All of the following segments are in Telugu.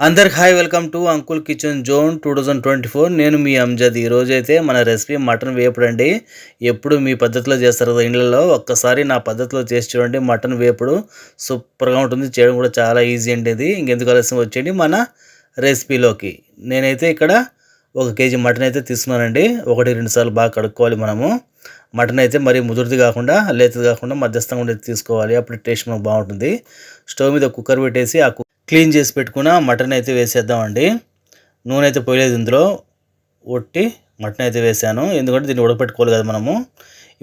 అందరికి hi welcome to uncle kitchen zone two thousand twenty four. నేను మీ అంజద్. ఈరోజైతే మన రెసిపీ మటన్ వేపుడు అండి ఎప్పుడు మీ పద్ధతిలో చేస్తారు కదా ఇండ్లలో ఒక్కసారి నా పద్ధతిలో చేసి చూడండి. మటన్ వేపుడు సూపర్గా ఉంటుంది. చేయడం కూడా చాలా ఈజీ అండి ఇది. ఇంకెందుకు ఆలస్యం వచ్చేయండి మన రెసిపీలోకి. నేనైతే ఇక్కడ ఒక కేజీ మటన్ అయితే తీసుకున్నానండి. ఒకటి రెండు సార్లు బాగా కడుక్కోవాలి మనము. మటన్ అయితే మరీ ముదురుది కాకుండా లేతది కాకుండా మధ్యస్థంగా ఉండేది తీసుకోవాలి. అప్పుడు టేస్ట్ మనకు బాగుంటుంది. స్టవ్ మీద కుక్కర్ పెట్టేసి ఆ క్లీన్ చేసి పెట్టుకున్న మటన్ అయితే వేసేద్దామండి. నూనె అయితే పోయలేదు ఇందులో. ఒట్టి మటన్ అయితే వేసాను. ఎందుకంటే దీన్ని ఉడకపెట్టుకోవాలి కదా మనము.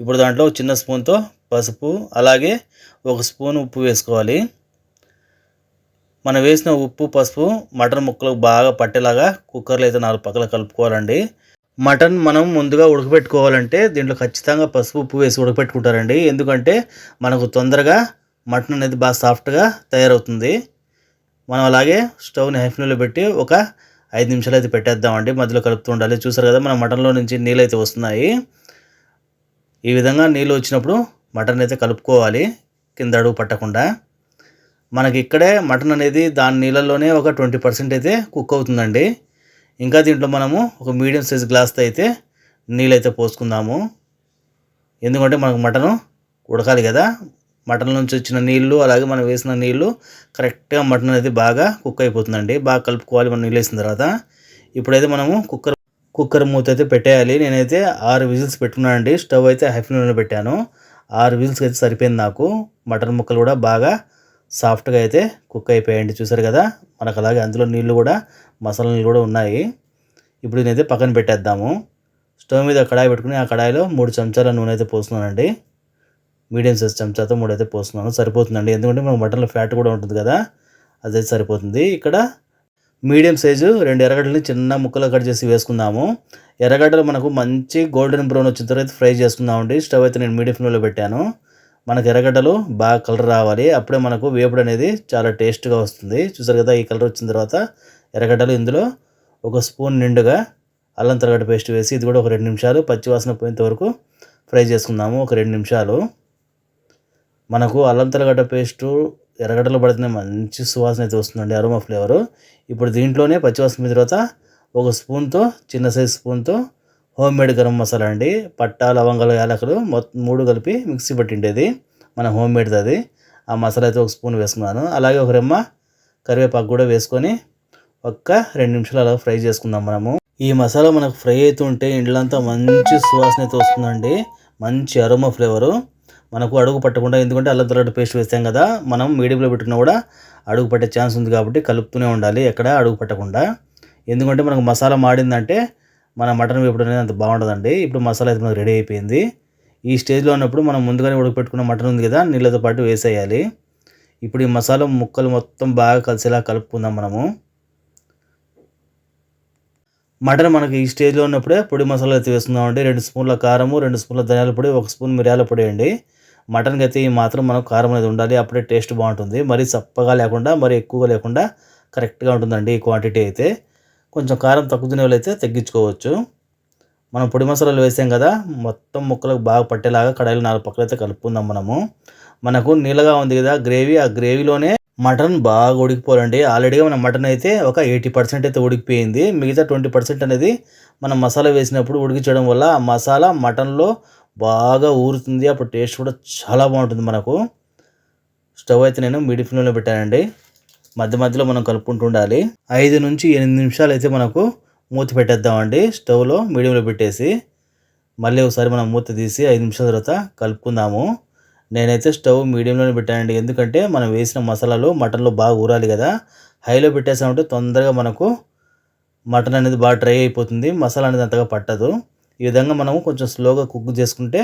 ఇప్పుడు దాంట్లో చిన్న స్పూన్తో పసుపు అలాగే ఒక స్పూన్ ఉప్పు వేసుకోవాలి. మనం వేసిన ఉప్పు పసుపు మటన్ ముక్కలకు బాగా పట్టేలాగా కుక్కర్లో అయితే నాలుగు పక్కల కలుపుకోవాలండి. మటన్ మనం ముందుగా ఉడకపెట్టుకోవాలంటే దీంట్లో ఖచ్చితంగా పసుపు ఉప్పు వేసి ఉడకపెట్టుకుంటారండి. ఎందుకంటే మనకు తొందరగా మటన్ అనేది బాగా సాఫ్ట్గా తయారవుతుంది. మనం అలాగే స్టవ్ని హై ఫ్లేమ్లో పెట్టి ఒక ఐదు నిమిషాలు అయితే పెట్టేద్దామండి. మధ్యలో కలుపుతూ ఉండాలి. చూసారు కదా మన మటన్లో నుంచి నీళ్ళు అయితే వస్తున్నాయి. ఈ విధంగా నీళ్ళు వచ్చినప్పుడు మటన్ అయితే కలుపుకోవాలి కింద అడుగు పట్టకుండా. మనకి ఇక్కడే మటన్ అనేది దాని నీళ్ళల్లోనే ఒక ట్వంటీ పర్సెంట్ అయితే కుక్ అవుతుందండి. ఇంకా దీంట్లో మనము ఒక మీడియం సైజ్ గ్లాస్తో అయితే నీళ్ళు అయితే పోసుకుందాము. ఎందుకంటే మనకు మటను ఉడకాలి కదా మటన్ నుంచి వచ్చిన నీళ్ళు అలాగే మనం వేసిన నీళ్ళు కరెక్ట్గా మటన్ అనేది బాగా కుక్ అయిపోతుందండి. బాగా కలుపుకోవాలి మనం నీళ్ళు వేసిన తర్వాత. ఇప్పుడైతే మనము కుక్కర్ కుక్కర్ మూత అయితే పెట్టేయాలి. నేనైతే ఆరు విజిల్స్ పెట్టుకున్నానండి. స్టవ్ అయితే హై పెట్టాను. ఆరు విజిల్స్ అయితే సరిపోయింది నాకు. మటన్ ముక్కలు కూడా బాగా సాఫ్ట్గా అయితే కుక్ అయిపోయాయండి. చూసారు కదా? మనకు అలాగే అందులో నీళ్ళు కూడా మసాలా నీళ్ళు కూడా ఉన్నాయి. ఇప్పుడు నేనైతే పక్కన పెట్టేద్దాము. స్టవ్ మీద కడాయి పెట్టుకుని ఆ కడాయిలో మూడు చెంచాల నూనె అయితే పోస్తున్నానండి. మీడియం సైజ్ చెంచాతో మూడు అయితే పోస్తున్నాను. సరిపోతుందండి. ఎందుకంటే మన మటన్లో ఫ్యాట్ కూడా ఉంటుంది కదా అదే సరిపోతుంది. ఇక్కడ మీడియం సైజు రెండు ఎర్రగడ్డలని చిన్న ముక్కలు కట్ చేసి వేసుకుందాము. ఎర్రగడ్డలు మనకు మంచి గోల్డెన్ బ్రౌన్ వచ్చిన తర్వాత ఫ్రై చేసుకుందామండి. స్టవ్ అయితే నేను మీడియం ఫ్లేమ్లో పెట్టాను. మనకు ఎర్రగడ్డలు బాగా కలర్ రావాలి. అప్పుడే మనకు వేపుడు అనేది చాలా టేస్ట్గా వస్తుంది. చూసారు కదా ఈ కలర్ వచ్చిన తర్వాత ఎర్రగడ్డలు ఇందులో ఒక స్పూన్ నిండుగా అల్లం తరగడ్డ పేస్ట్ వేసి ఇది కూడా ఒక రెండు నిమిషాలు పచ్చివాసన పోయేంత వరకు ఫ్రై చేసుకుందాము. ఒక రెండు నిమిషాలు. మనకు అల్లం తెల్లగడ్డ పేస్టు ఎర్రగడ్డలు పడితేనే మంచి సువాసన అయితే వస్తుందండి అరోమా ఫ్లేవరు ఇప్పుడు దీంట్లోనే పచ్చివాసన తర్వాత ఒక స్పూన్తో చిన్న సైజ్ స్పూన్తో హోమ్ మేడ్ గరం మసాలా అండి. పట్టాలు లవంగాలు యాలకులు మొత్తం మూడు కలిపి మిక్సీ పట్టిండేది మన హోమ్ మేడ్ది అది. ఆ మసాలా అయితే ఒక స్పూన్ వేసుకున్నాను. అలాగే ఒక రెమ్మ కరివేపాకు కూడా వేసుకొని ఒక్క రెండు నిమిషాలు అలా ఫ్రై చేసుకుందాం మనము. ఈ మసాలా మనకు ఫ్రై అవుతుంటే ఇండ్లంతా మంచి సువాసన అయితే వస్తుందండి. మంచి అరోమా ఫ్లేవరు మనకు అడుగు పట్టకుండా ఎందుకంటే అల్లం తెల్లగడ్డ పేస్ట్ వేస్తాం కదా మనం మీడియంలో పెట్టుకున్న కూడా అడుగు పట్టే ఛాన్స్ ఉంది కాబట్టి కలుపుతూనే ఉండాలి ఎక్కడ అడుగు పట్టకుండా. ఎందుకంటే మనకు మసాలా మాడిందంటే మన మటన్ వేపుడు అనేది అంత బాగుంటుందండి ఇప్పుడు మసాలా అయితే మనకు రెడీ అయిపోయింది. ఈ స్టేజ్లో ఉన్నప్పుడు మనం ముందుగానే ఉడకపెట్టుకున్న మటన్ ఉంది కదా నీళ్ళతో పాటు వేసేయాలి. ఇప్పుడు ఈ మసాలా ముక్కలు మొత్తం బాగా కలిసేలా కలుపుకుందాం మనము. మటన్ మనకి ఈ స్టేజ్లో ఉన్నప్పుడే పొడి మసాలా అయితే వేసుకుందామండి. రెండు స్పూన్ల కారము రెండు స్పూన్ల ధనియాల పొడి ఒక స్పూన్ మిరియాల పొడి అండి మటన్కి అయితే ఈ మాత్రం మనం కారం అనేది ఉండాలి అప్పుడే టేస్ట్ బాగుంటుంది. మరీ చప్పగా లేకుండా మరీ ఎక్కువగా లేకుండా కరెక్ట్గా ఉంటుందండి ఈ క్వాంటిటీ అయితే. కొంచెం కారం తక్కువ తినే అయితే తగ్గించుకోవచ్చు. మనం పొడి మసాలాలు వేసాం కదా మొత్తం ముక్కలకు బాగా పట్టేలాగా కడాయిలు నాలుగు పక్కలు అయితే కలుపుకుందాం మనము. మనకు నీళ్ళగా ఉంది కదా గ్రేవీ ఆ గ్రేవీలోనే మటన్ బాగా ఉడికిపోవాలండి. ఆల్రెడీగా మన మటన్ అయితే ఒక ఎయిటీ పర్సెంట్ అయితే ఉడికిపోయింది. మిగతా ట్వంటీ పర్సెంట్ అనేది మనం మసాలా వేసినప్పుడు ఉడికించడం వల్ల ఆ మసాలా మటన్లో బాగా ఊరుతుంది. అప్పుడు టేస్ట్ కూడా చాలా బాగుంటుంది మనకు. స్టవ్ అయితే నేను మీడియం ఫ్లేమ్లో పెట్టానండి. మధ్య మధ్యలో మనం కలుపుకుంటూ ఉండాలి. ఐదు నుంచి ఎనిమిది నిమిషాలు అయితే మనకు మూత పెట్టేద్దామండి. స్టవ్లో మీడియంలో పెట్టేసి మళ్ళీ ఒకసారి మనం మూత తీసి ఐదు నిమిషాల తర్వాత కలుపుకుందాము. నేనైతే స్టవ్ మీడియంలోనే పెట్టానండి. ఎందుకంటే మనం వేసిన మసాలాలు మటన్లో బాగా ఊరాలి కదా. హైలో పెట్టేసామంటే తొందరగా మనకు మటన్ అనేది బాగా డ్రై అయిపోతుంది. మసాలా అనేది అంతగా పట్టదు. ఈ విధంగా మనము కొంచెం స్లోగా కుక్ చేసుకుంటే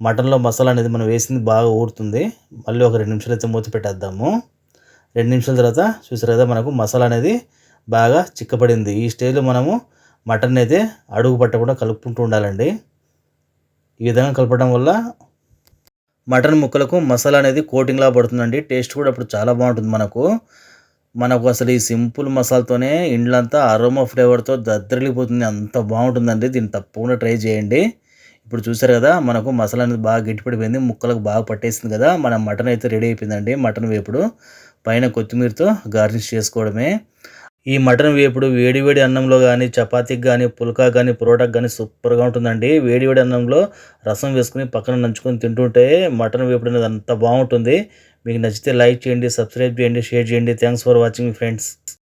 మటన్లో మసాలా అనేది మనం వేసింది బాగా ఊరుతుంది. మళ్ళీ ఒక రెండు నిమిషాలు అయితే మూత పెట్టేద్దాము. రెండు నిమిషాల తర్వాత చూసారు కదా మనకు మసాలా అనేది బాగా చిక్కపడింది ఈ స్టేజ్లో మనము మటన్ అయితే అడుగు పట్టకుండా కలుపుకుంటూ ఉండాలండి. ఈ విధంగా కలపడం వల్ల మటన్ ముక్కలకు మసాలా అనేది కోటింగ్లా పడుతుందండి. టేస్ట్ కూడా అప్పుడు చాలా బాగుంటుంది మనకు. మనకు అసలు ఈ సింపుల్ మసాలాతోనే ఇండ్లంతా అరోమా ఫ్లేవర్తో దద్దరిల్లిపోతుంది. అంత బాగుంటుందండి. దీన్ని తప్పకుండా ట్రై చేయండి. ఇప్పుడు చూసారు కదా మనకు మసాలా అనేది బాగా గట్టిపడిపోయింది. ముక్కలకు బాగా పట్టేసింది కదా. మన మటన్ అయితే రెడీ అయిపోయిందండి. మటన్ వేపుడు పైన కొత్తిమీరతో గార్నిష్ చేసుకోవడమే. ఈ మటన్ వేపుడు వేడివేడి అన్నంలో కానీ చపాతీకి కానీ పుల్కా కానీ పరోటాకి కానీ సూపర్గా ఉంటుందండి. వేడివేడి అన్నంలో రసం వేసుకుని పక్కన నంచుకొని తింటుంటే మటన్ వేపుడు అనేది అంత బాగుంటుంది. नचते like check subscribe share check thank for watching friends